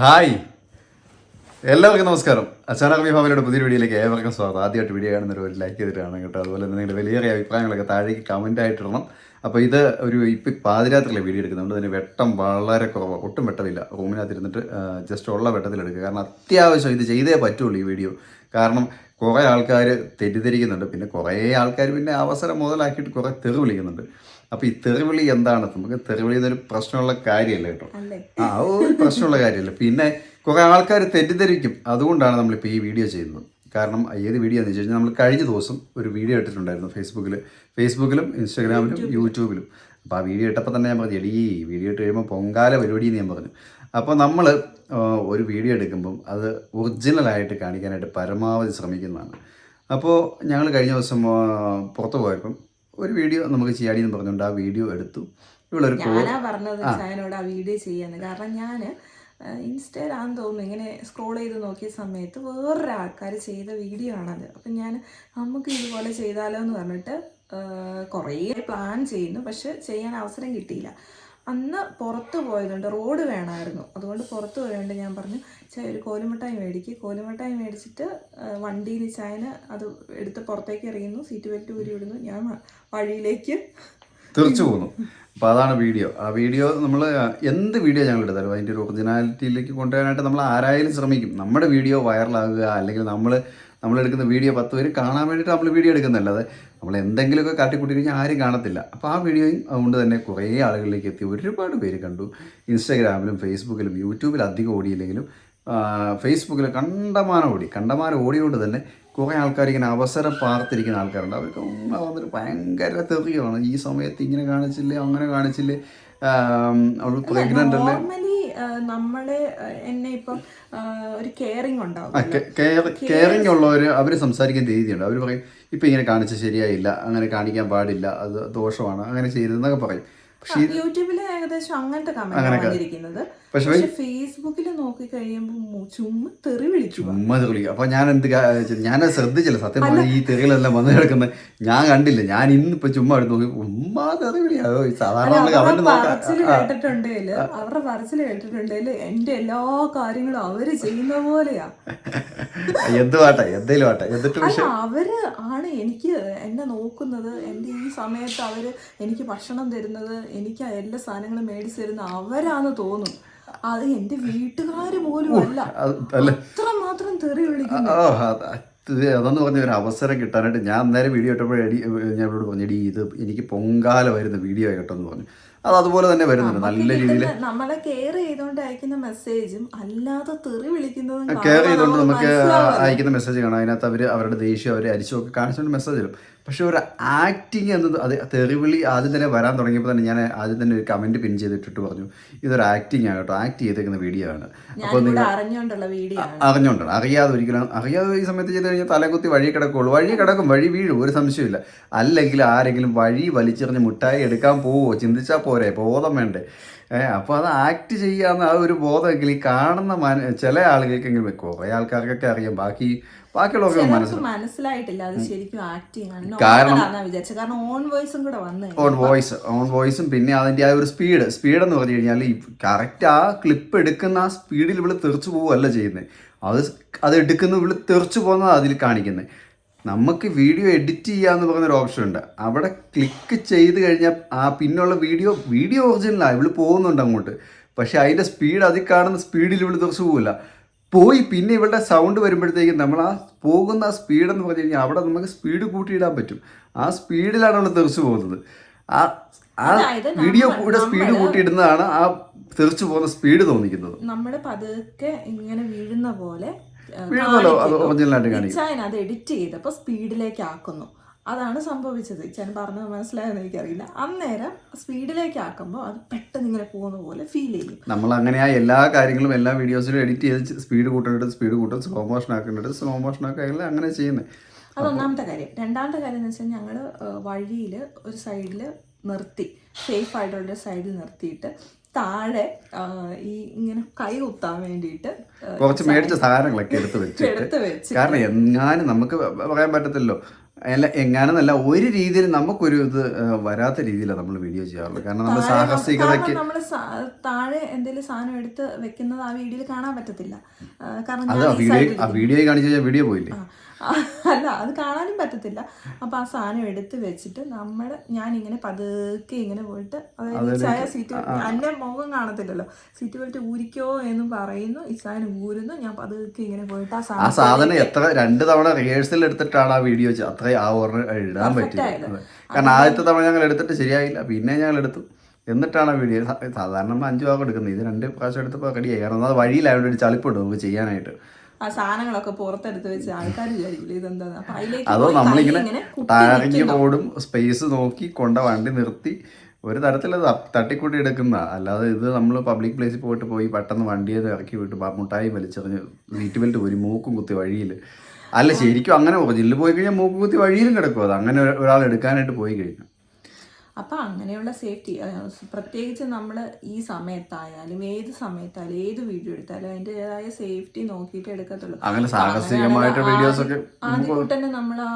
Hi. എല്ലാവർക്കും നമസ്കാരം. അച്ചാനകമി ഭാവനയുടെ പുതിയ വീഡിയോയിലേക്ക് ഏവർക്കും സ്വാഗതം. ആദ്യമായിട്ട് വീഡിയോ കാണുന്നവർ ഒരു ലൈക്ക് ചെയ്തിട്ടാണ് കേട്ടോ. അതുപോലെ തന്നെ നിങ്ങളുടെ വലിയ അഭിപ്രായങ്ങളൊക്കെ താഴേക്ക് കമന്റ് ആയിട്ടിടണം. അപ്പോൾ ഇത് ഒരു ഇപ്പം പാതിരാത്രിയിലെ വീഡിയോ എടുക്കുന്നുണ്ട് തന്നെ വെട്ടം വളരെ കുറവ്. ഒട്ടും വെട്ടമില്ല. റൂമിനകത്ത് ഇരുന്നിട്ട് ജസ്റ്റ് ഉള്ള വെട്ടത്തിലെടുക്കുക. കാരണം അത്യാവശ്യം ഇത് ചെയ്തേ പറ്റുള്ളൂ ഈ വീഡിയോ. കാരണം കുറേ ആൾക്കാർ തെറ്റിദ്ധരിക്കുന്നുണ്ട്. പിന്നെ കുറേ ആൾക്കാർ പിന്നെ അവസരം മുതലാക്കിയിട്ട് കുറേ തെറി വിളിക്കുന്നുണ്ട്. അപ്പോൾ ഈ തെറിവിളി എന്താണ് നമുക്ക് തെറിവിളി എന്നൊരു പ്രശ്നമുള്ള കാര്യമല്ല കേട്ടോ. ആ ഒരു പ്രശ്നമുള്ള കാര്യമല്ല. പിന്നെ കുറേ ആൾക്കാർ തെറ്റിദ്ധരിക്കും. അതുകൊണ്ടാണ് നമ്മളിപ്പോൾ ഈ വീഡിയോ ചെയ്യുന്നത്. കാരണം ഏത് വീഡിയോ എന്ന് വെച്ച് കഴിഞ്ഞാൽ നമ്മൾ കഴിഞ്ഞ ദിവസം ഒരു വീഡിയോ ഇട്ടിട്ടുണ്ടായിരുന്നു ഫേസ്ബുക്കിൽ ഫേസ്ബുക്കിലും ഇൻസ്റ്റാഗ്രാമിലും യൂട്യൂബിലും. അപ്പോൾ ആ വീഡിയോ ഇട്ടപ്പോൾ തന്നെ ഞാൻ പറഞ്ഞു എടീ വീഡിയോ ഇട്ട് കഴിയുമ്പോൾ പൊങ്കാല പരിപാടി എന്ന് ഞാൻ പറഞ്ഞു. അപ്പോൾ നമ്മൾ ഒരു വീഡിയോ എടുക്കുമ്പം അത് ഒറിജിനലായിട്ട് കാണിക്കാനായിട്ട് പരമാവധി ശ്രമിക്കുന്നതാണ്. അപ്പോൾ ഞങ്ങൾ കഴിഞ്ഞ ദിവസം പുറത്തു പോയപ്പം ഒരു വീഡിയോ നമുക്ക് ചെയ്യാടി എന്ന് പറഞ്ഞുകൊണ്ട് ആ വീഡിയോ എടുത്തു. ഇവളൊരു പറഞ്ഞത് ചായനോട് ആ വീഡിയോ ചെയ്യാന്ന്. കാരണം ഞാൻ ഇൻസ്റ്റാഗ്രാം തോന്നുന്നു ഇങ്ങനെ സ്ക്രോൾ ചെയ്ത് നോക്കിയ സമയത്ത് വേറൊരു ആൾക്കാർ ചെയ്ത വീഡിയോ ആണത്. അപ്പം ഞാൻ നമുക്ക് ഇതുപോലെ ചെയ്താലോ എന്ന് പറഞ്ഞിട്ട് കുറേ പ്ലാൻ ചെയ്യുന്നു. പക്ഷെ ചെയ്യാൻ അവസരം കിട്ടിയില്ല. അന്ന് പുറത്ത് പോയതുകൊണ്ട് റോഡ് വേണമായിരുന്നു. അതുകൊണ്ട് പുറത്ത് പോയതുകൊണ്ട് ഞാൻ പറഞ്ഞു ചായ ഒരു കോലുമിഠായി മേടിക്ക്. കോലുമിഠായി മേടിച്ചിട്ട് വണ്ടിയിൽ ചായന് അത് എടുത്ത് പുറത്തേക്ക് എറിയുന്നു സീറ്റ് ബെൽറ്റ് ഊരി വിടുന്നു. ഞാൻ വഴിയിലേക്ക് തെറിച്ചു പോകുന്നു അപ്പോൾ അതാണ് വീഡിയോ. ആ വീഡിയോ നമ്മൾ എന്ത് വീഡിയോ ഞങ്ങൾ എടുത്താലും അതിന്റെ ഒരു ഒറിജിനാലിറ്റിയിലേക്ക് കൊണ്ടുവരാനായിട്ട് നമ്മൾ ആരായാലും ശ്രമിക്കും. നമ്മുടെ വീഡിയോ വൈറലാകുക അല്ലെങ്കിൽ നമ്മൾ നമ്മളെടുക്കുന്ന വീഡിയോ പത്ത് പേര് കാണാൻ വേണ്ടിയിട്ട് നമ്മൾ വീഡിയോ എടുക്കുന്നതല്ലാതെ നമ്മൾ എന്തെങ്കിലുമൊക്കെ കാട്ടിക്കൂട്ടി കഴിഞ്ഞാൽ ആരും കാണത്തില്ല. അപ്പോൾ ആ വീഡിയോയും അതുകൊണ്ട് തന്നെ കുറേ ആളുകളിലേക്ക് എത്തി. ഒരുപാട് പേര് കണ്ടു. ഇൻസ്റ്റാഗ്രാമിലും ഫേസ്ബുക്കിലും യൂട്യൂബിൽ അധികം ഓടിയില്ലെങ്കിലും ഫേസ്ബുക്കിൽ കണ്ടമാനം ഓടി. കണ്ടമാനം ഓടിയോണ്ട് തന്നെ കുറേ ആൾക്കാർ ഇങ്ങനെ അവസരം പാർത്തിരിക്കുന്ന ആൾക്കാരുണ്ട്. അവർക്ക് വന്നിട്ട് ഭയങ്കര തെറിയാണ്. ഈ സമയത്ത് ഇങ്ങനെ കാണിച്ചില്ലേ അങ്ങനെ കാണിച്ചില്ലേ അവൾ പ്രഗ്നന്റ് അല്ലേ നമ്മളെ എന്നെ ഇപ്പം ഒരു കെയറിങ് ഉണ്ടാവും കെയറിങ് ഉള്ളവർ അവർ സംസാരിക്കുന്ന രീതിയുണ്ട്. അവർ പറയും ഇപ്പം ഇങ്ങനെ കാണിച്ച ശരിയായില്ല അങ്ങനെ കാണിക്കാൻ പാടില്ല അത് ദോഷമാണ് അങ്ങനെ ചെയ്തതെന്നൊക്കെ പറയും. യൂട്യൂബിൽ ഏകദേശം അങ്ങനത്തെ കമന്റ് വന്നിരിക്കുന്നത്. പക്ഷെ ഫേസ്ബുക്കിൽ നോക്കി കഴിയുമ്പോൾ ചുമ്മാ തെറി വിളിച്ചു ചുമ്മാ വിളിക്കും. അപ്പൊ ഞാൻ എന്ത് ഞാൻ ശ്രദ്ധിച്ചില്ല. സത്യം പറഞ്ഞാൽ ഈ തെറികളെല്ലാം വന്നു കിടക്കുന്നത് ഞാൻ കണ്ടില്ല. ഞാൻ ഇന്നിപ്പോ ചുമ്മാ എടുത്ത് നോക്കി ഉമ്മാ തെറി വിളിയാ ഓ, ഈ സാധാരണ നോക്കാം. കേട്ടിട്ടുണ്ടേൽ അവരുടെ പറച്ചിൽ കേട്ടിട്ടുണ്ടേൽ എന്റെ എല്ലാ കാര്യങ്ങളും അവർ ചെയ്യുന്ന പോലെയാ. എന്ത് പാട്ടെ? എന്തേലും പാട്ടെ? എന്നിട്ട് പക്ഷെ അവർ ആണ് എനിക്ക് എന്നെ നോക്കുന്നത്. എന്റെ ഈ സമയത്ത് അവർ എനിക്ക് ഭക്ഷണം തരുന്നത് എനിക്ക് എല്ലാ സാധനങ്ങളും മേടിച്ചു തരുന്നത് അവരാന്ന് തോന്നും. അത് എന്റെ വീട്ടുകാര് പോലും അല്ല. അത്ര മാത്രം തെറി വിളിക്കുന്നു. അതെന്ന് പറഞ്ഞ ഒരു അവസരം കിട്ടാനായിട്ട് ഞാൻ അന്നേരം വീഡിയോ ഇട്ടപ്പോൾ എടി ഞാൻ ഇവിടെ പറഞ്ഞു എടി ഇത് എനിക്ക് പൊങ്കാല വരുന്ന വീഡിയോ കേട്ടോ എന്ന് പറഞ്ഞു. അത് അതുപോലെ തന്നെ വരുന്നുണ്ട് നല്ല രീതിയിൽ നമ്മളെ കെയർ ചെയ്തോണ്ട് അയക്കുന്ന മെസ്സേജും അല്ലാതെ തെറി വിളിക്കുന്നതും കെയർ ചെയ്തുകൊണ്ട് നമുക്ക് അയക്കുന്ന മെസ്സേജ് കാണാം. അതിനകത്ത് അവർ അവരുടെ ദേഷ്യം അവർ അരിച്ചൊക്കെ കാണിച്ചുകൊണ്ട് മെസ്സേജ് ഇടും. പക്ഷെ ഒരു ആക്ടിങ് എന്നത് അത് തെറിവിളി ആദ്യം തന്നെ വരാൻ തുടങ്ങിയപ്പോൾ തന്നെ ഞാൻ ആദ്യം തന്നെ ഒരു കമന്റ് പിൻ ചെയ്തിട്ടിട്ട് പറഞ്ഞു ഇതൊരു ആക്ടിങ് ആണ് കേട്ടോ ആക്ട് ചെയ്തേക്കുന്ന വീഡിയോ ആണ്. അപ്പോൾ നിങ്ങൾ അറിഞ്ഞോണ്ടാണ്. അറിഞ്ഞുകൊണ്ടാണ് അറിയാതെ ഒരിക്കലും അറിയാതെ ഈ സമയത്ത് ചെയ്ത് കഴിഞ്ഞാൽ തലകുത്തി വഴി കിടക്കുള്ളൂ. വഴി കിടക്കും വഴി വീഴും ഒരു സംശയമില്ല അല്ലെങ്കിൽ ആരെങ്കിലും വഴി വലിച്ചെറിഞ്ഞ് മുട്ടായി എടുക്കാൻ പോവോ ചിന്തിച്ചാൽ പോരെ ബോധം വേണ്ടേ? ഏഹ് അപ്പോൾ അത് ആക്ട് ചെയ്യാന്ന് ആ ഒരു ബോധമെങ്കിൽ ഈ കാണുന്ന മന ചില ആളുകൾക്കെങ്കിലും കുറേ ആൾക്കാർക്കൊക്കെ അറിയാം. ബാക്കി ബാക്കിയുള്ളവർക്ക് മനസ്സിലായിട്ടില്ല. അത് ശരിക്കും ആക്ടിങ് കാരണം- കാരണം ഓൺ വോയിസും കൂടെ വന്നു. ഓൺ വോയിസ് ഓൺ വോയിസും പിന്നെ അതിന്റെ ആ ഒരു സ്പീഡ് സ്പീഡ് എന്ന് പറഞ്ഞു കഴിഞ്ഞാൽ ഈ കറക്റ്റ് ആ ക്ലിപ്പ് എടുക്കുന്ന ആ സ്പീഡിൽ ഇവിടെ തെറിച്ചു പോവുകയല്ല ചെയ്യുന്നത് അത് അത് എടുക്കുന്ന ഇവിടെ തെറിച്ചു പോകുന്നത് അതിൽ കാണിക്കുന്നത് നമുക്ക് വീഡിയോ എഡിറ്റ് ചെയ്യാന്ന് പറഞ്ഞൊരു ഓപ്ഷൻ ഉണ്ട്. അവിടെ ക്ലിക്ക് ചെയ്ത് കഴിഞ്ഞാൽ ആ പിന്നുള്ള വീഡിയോ വീഡിയോ ഒറിജിനലാണ് ഇവൾ പോകുന്നുണ്ട് അങ്ങോട്ട്. പക്ഷേ അതിന്റെ സ്പീഡ് അതിൽ കാണുന്ന സ്പീഡിൽ ഇവൾ തെറിച്ചു പോകില്ല പോയി പിന്നെ ഇവളുടെ സൗണ്ട് വരുമ്പോഴത്തേക്കും നമ്മൾ ആ പോകുന്ന ആ സ്പീഡെന്ന് പറഞ്ഞു കഴിഞ്ഞാൽ അവിടെ നമുക്ക് സ്പീഡ് കൂട്ടിയിടാൻ പറ്റും. ആ സ്പീഡിലാണ് അവൾ തെറിച്ചു പോകുന്നത്. ആ ആ വീഡിയോ കൂടെ സ്പീഡ് കൂട്ടിയിടുന്നതാണ് ആ തെറിച്ചു പോകുന്ന സ്പീഡ് തോന്നിക്കുന്നത്. നമ്മൾ പതുക്കെ ഇങ്ങനെ വീഴുന്ന പോലെ അത് എഡിറ്റ് ചെയ്തപ്പോ സ്പീഡിലേക്ക് ആക്കുന്നു അതാണ് സംഭവിച്ചത്. ചേൻ പറഞ്ഞത് മനസ്സിലായെന്ന് എനിക്കറിയില്ല. അന്നേരം സ്പീഡിലേക്ക് ആക്കുമ്പോൾ അത് പെട്ടെന്ന് ഇങ്ങനെ പോകുന്ന പോലെ ഫീൽ ചെയ്യും നമ്മൾ അങ്ങനെയാ ആ എല്ലാ കാര്യങ്ങളും എല്ലാ വീഡിയോസിലും എഡിറ്റ് ചെയ്ത് സ്പീഡ് കൂട്ടേണ്ടത് സ്പീഡ് കൂട്ടും സ്ലോ മോഷൻ ആക്കേണ്ടത് സ്ലോ മോഷൻ ആക്കുക അങ്ങനെ ചെയ്യുന്നത് അത് ഒന്നാമത്തെ കാര്യം. രണ്ടാമത്തെ കാര്യം എന്ന് വെച്ചാൽ ഞങ്ങൾ വഴിയിൽ ഒരു സൈഡിൽ നിർത്തി. സേഫ് ആയിട്ടുള്ള സൈഡിൽ നിർത്തിയിട്ട് താഴെ ഈ ഇങ്ങനെ കൈ കുത്താൻ വേണ്ടിയിട്ട് കുറച്ച് മേടിച്ച സാധനങ്ങളൊക്കെ എടുത്ത് വെച്ചിട്ട് കാരണം എങ്ങാനും നമുക്ക് പറയാൻ പറ്റത്തില്ലല്ലോ അല്ല എങ്ങാനെന്നല്ല ഒരു രീതിയിൽ നമുക്കൊരു ഇത് വരാത്ത രീതിയിലാണ് നമ്മൾ വീഡിയോ ചെയ്യാറുള്ളത്. കാരണം നമ്മൾ സാഹസികതയ്ക്ക് നമ്മൾ താഴെ എന്തെങ്കിലും സാധനം എടുത്ത് വെക്കുന്നത് ആ വീഡിയോയിൽ കാണാൻ പറ്റത്തില്ല. കാരണം അത് ആ വീഡിയോ ആ കാണിച്ചു കഴിഞ്ഞാൽ വീഡിയോ പോയില്ലേ? അല്ല അത് കാണാനും പറ്റത്തില്ല. അപ്പൊ ആ സാധനം എടുത്ത് വെച്ചിട്ട് നമ്മുടെ ഞാൻ ഇങ്ങനെ പതുക്കെ ഇങ്ങനെ പോയിട്ട് അതായത് സീറ്റ് എന്റെ മുഖം കാണത്തില്ലല്ലോ. സീറ്റ് ബെൽറ്റ് ഊരിക്കോ എന്ന് പറയുന്നു. ഈ സാധനം ഊരുന്നു. ഞാൻ പതുക്കെ ഇങ്ങനെ പോയിട്ട് ആ ആ സാധനം എത്ര രണ്ട് തവണ റിഹേഴ്സൽ എടുത്തിട്ടാണ് ആ വീഡിയോ അത്ര ആ ഓർമ്മ ഇടാൻ പറ്റിയത്. കാരണം ആദ്യത്തെ തവണ ഞങ്ങൾ എടുത്തിട്ട് ശരിയായില്ല. പിന്നെ ഞങ്ങൾ എടുത്തു. എന്നിട്ടാണ് വീഡിയോ സാധാരണ നമ്മൾ അഞ്ച് ഭാഗം എടുക്കുന്നത്. ഇത് രണ്ട് പ്രാവശ്യം എടുത്തപ്പോൾ കടിയായി കാരണം അത് വഴിയിലായതുകൊണ്ട് ഒരു ചളിപ്പുണ്ട് നമുക്ക് ചെയ്യാനായിട്ട്. ആ സാധനങ്ങളൊക്കെ പുറത്തെടുത്ത് വെച്ച് ആൾക്കാർ വിചാരിക്കില്ല ഇതെന്താ? അപ്പൊ അതോ നമ്മളിങ്ങനെ ഇങ്ങനെ റോഡും സ്പേസ് നോക്കി കൊണ്ട വണ്ടി നിർത്തി ഒരു തരത്തിൽ അത് തട്ടിക്കൂട്ടി എടുക്കുന്ന. അല്ലാതെ ഇത് നമ്മൾ പബ്ലിക് പ്ലേസിൽ പോയിട്ട് പോയി പെട്ടെന്ന് വണ്ടിയിൽ നിന്ന് ഇറക്കി വിട്ട് മുട്ടായി വലിച്ചെറിഞ്ഞ് സീറ്റ് ബെൽറ്റ് ഒരു മൂക്കും കുത്തി വഴിയിൽ അല്ല ശരിക്കും അങ്ങനെ ജില്ല് പോയി കഴിഞ്ഞാൽ മൂക്കും കുത്തി വഴിയിലും കിടക്കും. അത് അങ്ങനെ ഒരാൾ എടുക്കാനായിട്ട് പോയി കഴിഞ്ഞു. അപ്പം അങ്ങനെയുള്ള സേഫ്റ്റി പ്രത്യേകിച്ച് നമ്മൾ ഈ സമയത്തായാലും ഏത് സമയത്തായാലും ഏത് വീഡിയോ എടുത്താലും അതിന്റെതായ സേഫ്റ്റി നോക്കിയിട്ട് എടുക്കത്തുള്ളൂ. ആദ്യം തന്നെ നമ്മൾ ആ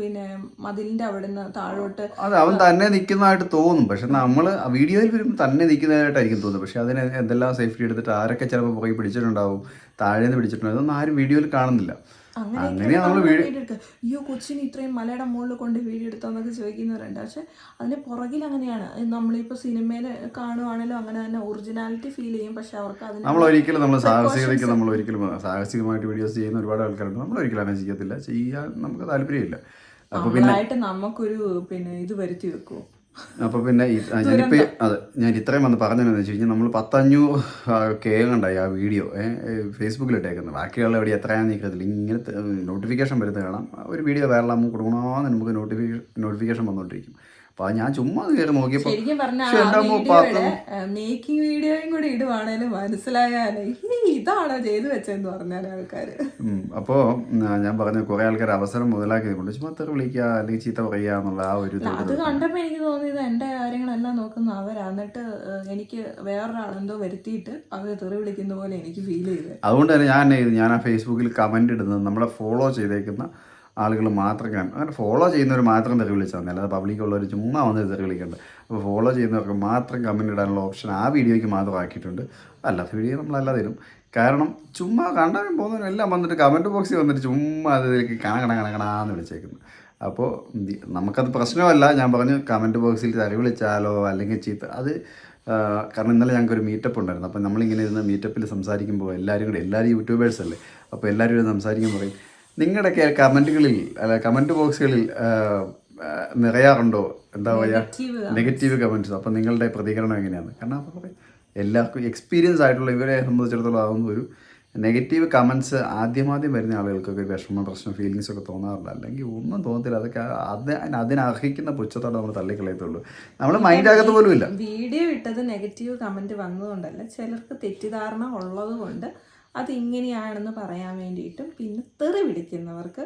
പിന്നെ മതിലിന്റെ അവിടെ നിന്ന് താഴോട്ട് അതെ അവൻ തന്നെ നിൽക്കുന്നതായിട്ട് തോന്നും. പക്ഷെ നമ്മൾ വീഡിയോയിൽ വരുമ്പോൾ തന്നെ നിൽക്കുന്നതായിട്ടായിരിക്കും തോന്നുന്നത്. പക്ഷെ അതിന് എന്തെല്ലാം സേഫ്റ്റി എടുത്തിട്ട് ആരൊക്കെ ചിലപ്പോൾ പോയി പിടിച്ചിട്ടുണ്ടാവും താഴെ നിന്ന് പിടിച്ചിട്ടുണ്ടാവും അതൊന്നും ആരും വീഡിയോയിൽ കാണുന്നില്ല. അങ്ങനെയാ നമ്മൾ വീഡിയോ എടുക്കുക അയ്യോ കൊച്ചിന് ഇത്രയും മലയുടെ മുകളിൽ കൊണ്ട് വീഡിയോ എടുത്തോന്നൊക്കെ ചോദിക്കുന്നവരുണ്ട്. പക്ഷെ അതിന്റെ പുറകിൽ അങ്ങനെയാണ്. നമ്മളിപ്പോൾ സിനിമയിൽ കാണുവാണെങ്കിലും അങ്ങനെ തന്നെ ഒറിജിനാലിറ്റി ഫീൽ ചെയ്യും. പക്ഷെ അവർക്ക് അതിന് നമ്മൾ ഒരിക്കലും നമ്മൾ സാഹസികതയ്ക്ക് നമ്മൾ ഒരിക്കലും സാഹസികമായിട്ട് വീഡിയോസ് ചെയ്യുന്ന ഒരുപാട് ആൾക്കാരുണ്ട്. നമ്മൾ ഒരിക്കലും അങ്ങനെ ചെയ്യത്തില്ല. ചെയ്യാൻ നമുക്ക് താല്പര്യമില്ല. അപ്പോൾ പിന്നെ നമുക്കൊരു പിന്നെ ഇത് വരുത്തി വെക്കുമോ അപ്പോൾ പിന്നെ ഞാനിപ്പോ ഞാനിപ്പോൾ അതെ ഞാൻ ഇത്രയും വന്ന് പറഞ്ഞതെന്ന് വെച്ച് കഴിഞ്ഞാൽ നമ്മൾ പത്തഞ്ഞൂറ് കേൾക്കണ്ടായി കണ്ടായി ആ വീഡിയോ. ഫേസ്ബുക്കിൽ ഇട്ടേക്കുന്നത് ബാക്കിയുള്ള എവിടെ എത്രയാണെന്ന് നീക്കത്തില്ല. ഇങ്ങനത്തെ നോട്ടിഫിക്കേഷൻ വരുന്നത് കാണാം. ഒരു വീഡിയോ വൈറലാകുമ്പോൾ കൊടുക്കണമെന്ന് നമുക്ക് നോട്ടിഫിക്കേഷൻ നോട്ടിഫിക്കേഷൻ വന്നുകൊണ്ടിരിക്കും അപ്പോൾ അത് ഞാൻ ചുമ്മാ കയറി നോക്കിയപ്പോ മേക്കിംഗ് വീഡിയോയും കൂടി ഇടുവാണേലും മനസ്സിലായാലേ "ഈ ഇതാണോ ചെയ്തു വെച്ചെന്ന് പറഞ്ഞാൽ ആൾക്കാർ ഉം. അപ്പോ ഞാൻ പറഞ്ഞ കുറെ ആൾക്കാർ അവസരം മുതലാക്കി കൊണ്ട് ചുമ്മാ തെറി വിളിക്കുക അല്ലെങ്കിൽ ചീത്ത പറയുക എന്നുള്ള ആ ഒരു അത് കണ്ടപ്പോ എനിക്ക് തോന്നിയത് എന്റെ കാര്യങ്ങളെല്ലാം നോക്കുന്ന അവരാ. എന്നിട്ട് എനിക്ക് വേറൊരാളെന്തോ വരുത്തിയിട്ട് അവർ തെറി വിളിക്കുന്ന പോലെ എനിക്ക് ഫീൽ ചെയ്തു. അതുകൊണ്ട് തന്നെ ഞാൻ ഞാൻ ആ ഫേസ്ബുക്കിൽ കമന്റ് ഇടുന്നത് നമ്മളെ ഫോളോ ചെയ്തേക്കുന്ന ആളുകൾ മാത്രം അങ്ങനെ ഫോളോ ചെയ്യുന്നവർ മാത്രം തെറി വിളിച്ചാൽ മതി. അല്ലാതെ പബ്ലിക്കുള്ളവർ ചുമ്മാ വന്ന് തെറി വിളിക്കേണ്ട. അപ്പോൾ ഫോളോ ചെയ്യുന്നവർക്ക് മാത്രം കമന്റ് ഇടാനുള്ള ഓപ്ഷൻ ആ വീഡിയോയ്ക്ക് മാത്രം ആക്കിയിട്ടുണ്ട്. അല്ലാത്ത വീഡിയോ നമ്മളല്ലാതെ ഇടും കാരണം ചുമ്മാ കണ്ടാലും പോകുന്നവരും എല്ലാം വന്നിട്ട് കമന്റ് ബോക്സിൽ വന്നിട്ട് ചുമ്മാ അതിലേക്ക് കണ കണ കണ കണാന്ന് വിളിച്ചേക്കുന്നു. അപ്പോൾ നമുക്കത് പ്രശ്നമല്ല. ഞാൻ പറഞ്ഞു കമന്റ് ബോക്സിൽ തെറി വിളിച്ചാലോ അല്ലെങ്കിൽ ചീത്ത. അത് കാരണം ഇന്നലെ ഞങ്ങൾക്ക് ഒരു മീറ്റപ്പ് ഉണ്ടായിരുന്നു. അപ്പോൾ നമ്മളിങ്ങനെ ഇരുന്ന് മീറ്റപ്പിൽ സംസാരിക്കുമ്പോൾ എല്ലാവരും കൂടെ എല്ലാവരും യൂട്യൂബേഴ്സ് അല്ലേ? അപ്പോൾ എല്ലാവരും സംസാരിക്കുമ്പോൾ പറയും നിങ്ങളുടെയൊക്കെ കമന്റുകളിൽ അല്ല കമന്റ് ബോക്സുകളിൽ നിറയാറുണ്ടോ? എന്താ പറയുക നെഗറ്റീവ് കമന്റ്സ് അപ്പോൾ നിങ്ങളുടെ പ്രതികരണം എങ്ങനെയാണ്? കാരണം അപ്പോൾ എല്ലാവർക്കും എക്സ്പീരിയൻസ് ആയിട്ടുള്ള ഇവരെ സംബന്ധിച്ചിടത്തോളം ആവുന്ന ഒരു നെഗറ്റീവ് കമൻസ് ആദ്യമാദ്യം വരുന്ന ആളുകൾക്കൊക്കെ വിഷമം പ്രശ്നം ഫീലിങ്സ് ഒക്കെ തോന്നാറില്ല അല്ലെങ്കിൽ ഒന്നും തോന്നത്തില്ല. അതൊക്കെ അത് അതിന് അതിനർഹിക്കുന്ന പുച്ഛത്തോടെ നമ്മൾ തള്ളിക്കളയത്തുള്ളൂ. നമ്മൾ മൈൻഡ് ആകത്ത് പോലും ഇല്ല വീഡിയോ ഇട്ടത് നെഗറ്റീവ് കമന്റ് വന്നതുകൊണ്ടല്ല ചിലർക്ക് തെറ്റിദ്ധാരണ ഉള്ളത് കൊണ്ട് അത് ഇങ്ങനെയാണെന്ന് പറയാൻ വേണ്ടിയിട്ടും പിന്നെ തെറി വിളിക്കുന്നവർക്ക്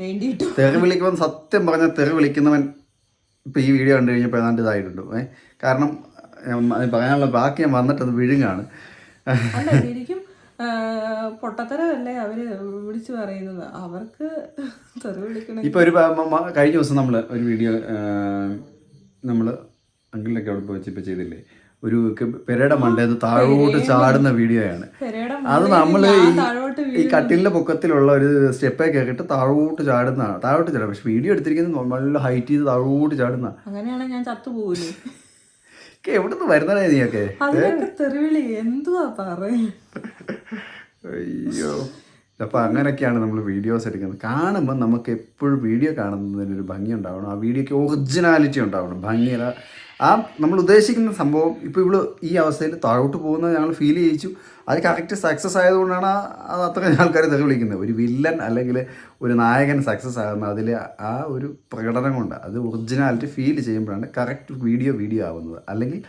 വേണ്ടിയിട്ടും. തെറി വിളിക്കുമ്പോൾ സത്യം പറഞ്ഞ തെറി വിളിക്കുന്നവൻ ഇപ്പൊ ഈ വീഡിയോ കണ്ടു കഴിഞ്ഞപ്പോൾ ഏതാണ്ട് ഇതായിട്ടുണ്ട്. ഏ? കാരണം അത് പറയാനുള്ള ബാക്കി ഞാൻ വന്നിട്ട് അത് വിഴുങ്ങാണ്. അല്ല ശരിക്കും പൊട്ടത്തരമല്ലേ അവർ വിളിച്ചു പറയുന്നത്? അവർക്ക് തെറി വിളിക്കണം ഇപ്പോൾ ഒരു കഴിഞ്ഞ ദിവസം നമ്മൾ ഒരു വീഡിയോ നമ്മൾ അങ്കിളിലൊക്കെ അവിടെ പോയി ചെയ്തില്ലേ? ഒരു പെരയുടെ മണ്ടേന്ന് താഴോട്ട് ചാടുന്ന വീഡിയോയാണ്. അത് നമ്മൾ നമ്മൾ ഈ കട്ടിലിന്റെ പൊക്കത്തിലുള്ള ഒരു സ്റ്റെപ്പേ കേട്ടിട്ട് താഴോട്ട് ചാടുന്നതാണ് താഴോട്ട് ചാടുക പക്ഷെ വീഡിയോ എടുത്തിരിക്കുന്നത് നല്ല ഹൈറ്റ് ചെയ്ത് താഴോട്ട് ചാടുന്ന. അങ്ങനെയാണെങ്കിൽ ഞാൻ ചത്തുപോകൂലേ എവിടെ വരുന്നേ നീയൊക്കെ? തെറിവിളി എന്തുവാ അയ്യോ. അപ്പോൾ അങ്ങനെയൊക്കെയാണ് നമ്മൾ വീഡിയോസ് എടുക്കുന്നത്. കാണുമ്പോൾ നമുക്ക് എപ്പോഴും വീഡിയോ കാണുന്നതിനൊരു ഭംഗി ഉണ്ടാവണം. ആ വീഡിയോക്ക് ഒറിജിനാലിറ്റി ഉണ്ടാവണം. ഭംഗിയല്ല. ആ നമ്മൾ ഉദ്ദേശിക്കുന്ന സംഭവം ഇപ്പോൾ ഇവൾ ഈ അവസ്ഥയിൽ താഴോട്ട് പോകുന്നത് ഞങ്ങൾ ഫീൽ ചെയ്യിച്ചു. അത് കറക്റ്റ് സക്സസ് ആയതുകൊണ്ടാണ് അത് അത്രയും ആൾക്കാർ തെറി വിളിക്കുന്നത്. ഒരു വില്ലൻ അല്ലെങ്കിൽ ഒരു നായകൻ സക്സസ് ആകുന്ന അതിൽ ആ ഒരു പ്രകടനം കൊണ്ട് അത് ഒറിജിനാലിറ്റി ഫീൽ ചെയ്യുമ്പോഴാണ് കറക്റ്റ് വീഡിയോ വീഡിയോ ആവുന്നത്. അല്ലെങ്കിൽ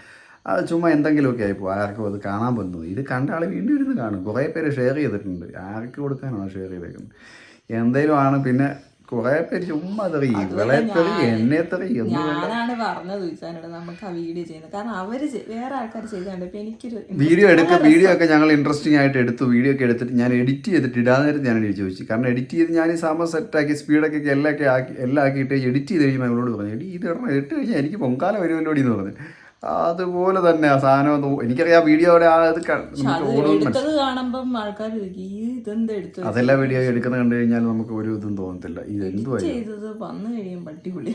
ചുമ്മാ എന്തെങ്കിലുമൊക്കെ ആയിപ്പോൾ ആർക്കും അത് കാണാൻ പറ്റുന്നത്. ഇത് കണ്ട ആൾ വീണ്ടും ഇരുന്ന് കാണും. കുറേ പേര് ഷെയർ ചെയ്തിട്ടുണ്ട്. ആർക്ക് കൊടുക്കാനാണ് ഷെയർ ചെയ്തേക്കുന്നത്? എന്തെങ്കിലും ആണ്. പിന്നെ കുറെ പേര് ചുമ്മാ തെറി ഇവളെ തെറി എന്നെ തെറി ഞാനാണ് പറഞ്ഞത് ഉച്ചാനോട് നമുക്ക് ആ വീഡിയോ ചെയ്യുന്നത്. കാരണം അവർ വേറെ ആൾക്കാർ ചെയ്താണ്ട് ഇപ്പൊ എനിക്കൊരു വീഡിയോ എടുക്ക വീഡിയോ ഒക്കെ ഞങ്ങൾ ഇൻട്രസ്റ്റിംഗ് ആയിട്ട് എടുത്തു. വീഡിയോ ഒക്കെ എടുത്തിട്ട് ഞാൻ എഡിറ്റ് ചെയ്തിട്ട് ഇടാൻ നേരത്തെ ഞാൻ എഴുതി ചോദിച്ചു. കാരണം എഡിറ്റ് ചെയ്ത് ഞാൻ ഈ സാമ സെറ്റാക്കി സ്പീഡൊക്കെ എല്ലാം ഒക്കെ ആക്കി എല്ലാം ആക്കിയിട്ട് എഡിറ്റ് ചെയ്ത് കഴിയുമ്പോൾ ഞങ്ങളോട് പറഞ്ഞു എടി ഇത് ഇടണം ഇട്ട് കഴിഞ്ഞാൽ എനിക്ക് പൊങ്കാല വരുമല്ലോടി എന്ന് പറഞ്ഞു. അതുപോലെ തന്നെ ആ സാധനം എനിക്കറിയാം വീഡിയോയുടെ ആ ഇത് ക- എടുത്തത് കാണുമ്പം ആൾക്കാർ അതെല്ലാം വീഡിയോ എടുക്കുന്നത് കണ്ടു കഴിഞ്ഞാൽ നമുക്ക് ഒരു ഇതും തോന്നത്തില്ല. ഇത് വന്നു കഴിയുമ്പോൾ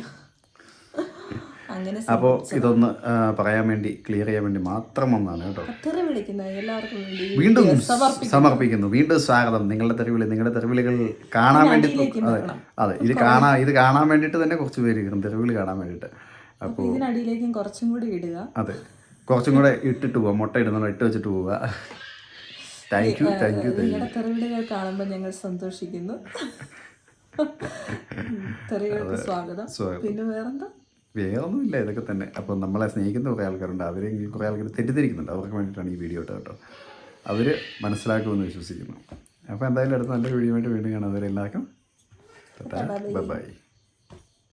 അപ്പോൾ ഇതൊന്ന് പറയാൻ വേണ്ടി ക്ലിയർ ചെയ്യാൻ വേണ്ടി മാത്രം വന്നാണ് കേട്ടോ. വേണ്ടി സമർപ്പിക്കുന്നു. വീണ്ടും സ്വാഗതം. നിങ്ങളുടെ തെരുവിളി നിങ്ങളുടെ തെരുവിളികൾ കാണാൻ വേണ്ടി അതെ അതെ. ഇത് കാണാൻ ഇത് കാണാൻ വേണ്ടിട്ട് തന്നെ കുറച്ച് പേര് കയറും തെരുവിളി കാണാൻ വേണ്ടിയിട്ട്. അപ്പോൾ ഇതിനടിയിലേക്കും കുറച്ചും കൂടി ഇടുക. അതെ. കുറച്ചും കൂടെ ഇട്ടിട്ട് പോവാം. മുട്ട ഇടുന്ന ഇട്ട് വെച്ചിട്ട് പോവാ. താങ്ക് യു താങ്ക് യു തെറിവിടുകൾ നിങ്ങളുടെ കാണുമ്പോൾ ഞങ്ങൾ സന്തോഷിക്കുന്നു. തെറികൾക്ക് സ്വാഗതം. പിന്നെ വേറെന്താ? വേറൊന്നുമില്ല ഇതൊക്കെ തന്നെ. അപ്പോൾ നമ്മളെ സ്നേഹിക്കുന്ന കുറേ ആൾക്കാരുണ്ട്. അവരെ കുറേ ആൾക്കാർ തെറ്റിദ്ധരിക്കുന്നുണ്ട്. അവർക്ക് വേണ്ടിയിട്ടാണ് ഈ വീഡിയോ ഇട്ട് കേട്ടോ. അവർ മനസ്സിലാക്കുമെന്ന് വിശ്വസിക്കുന്നു. അപ്പോൾ എന്തായാലും അടുത്ത നല്ലൊരു വീഡിയോ ആയിട്ട് വീണ്ടും കാണാം. അവരെല്ലാവർക്കും ബൈ